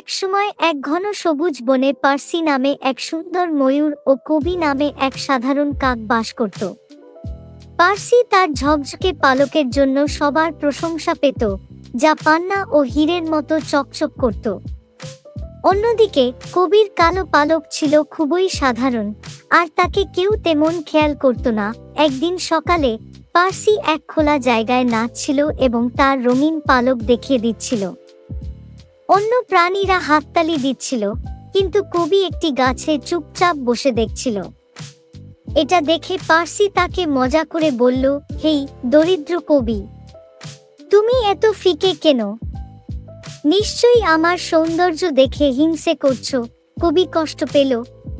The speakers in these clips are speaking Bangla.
একসময় এক ঘন সবুজ বনে পার্সি নামে এক সুন্দর ময়ূর ও কবি নামে এক সাধারণ কাক বাস করত। পার্সি তার ঝকঝকে পালকের জন্য সবার প্রশংসা পেত, যা পান্না ও হীরের মতো চকচক করত। অন্যদিকে, কবির কালো পালক ছিল খুবই সাধারণ, আর তাকে কেউ তেমন খেয়াল করত না। একদিন সকালে, পার্সি এক খোলা জায়গায় নাচছিল এবং তার রঙিন পালক দেখিয়ে দিচ্ছিল। অন্য প্রাণীরা হাততালি দিচ্ছিল, কিন্তু কবি একটি গাছে চুপচাপ বসে দেখছিল। এটা দেখে পার্সি তাকে মজা করে বলল, হেই, দরিদ্র কবি, তুমি এত ফিকে কেন? নিশ্চয়ই আমার সৌন্দর্য দেখে হিংসে করছ। কবি কষ্ট পেল,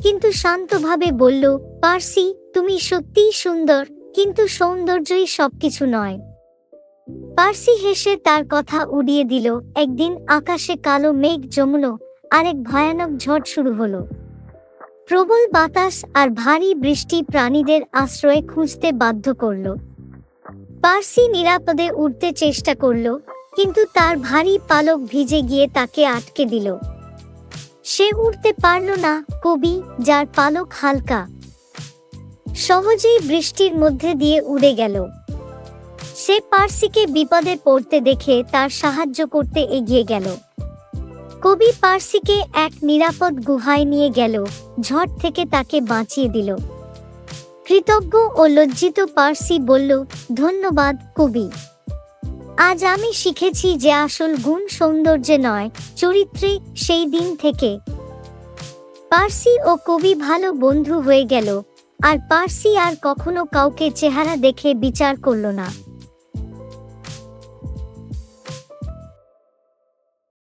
কিন্তু শান্তভাবে বলল, পার্সি, তুমি সত্যিই সুন্দর, কিন্তু সৌন্দর্যই সবকিছু নয়। পার্সি হেসে তার কথা উড়িয়ে দিল। একদিন আকাশে কালো মেঘ জমল আর এক ভয়ানক ঝড় শুরু হলো। প্রবল বাতাস আর ভারী বৃষ্টি প্রাণীদের আশ্রয়ে খুঁজতে বাধ্য করল। পার্সি নিরাপদে উঠতে চেষ্টা করল, কিন্তু তার ভারী পালক ভিজে গিয়ে তাকে আটকে দিল। সে উঠতে পারল না কবি, যার পালক হালকা। সহজেই বৃষ্টির মধ্যে দিয়ে উড়ে গেল। সে পার্সিকে বিপদে পড়তে দেখে তার সাহায্য করতে এগিয়ে গেল। কবি পার্সিকে এক নিরাপদ গুহায় নিয়ে গেল, ঝড় থেকে তাকে বাঁচিয়ে দিল। কৃতজ্ঞ ও লজ্জিত পার্সি বলল, ধন্যবাদ, কবি। আজ আমি শিখেছি যে আসল গুণ সৌন্দর্যে নয়, চরিত্রে সেই দিন থেকে। পার্সি ও কবি ভালো বন্ধু হয়ে গেল, আর পার্সি আর কখনো কাউকে চেহারা দেখে বিচার করল না।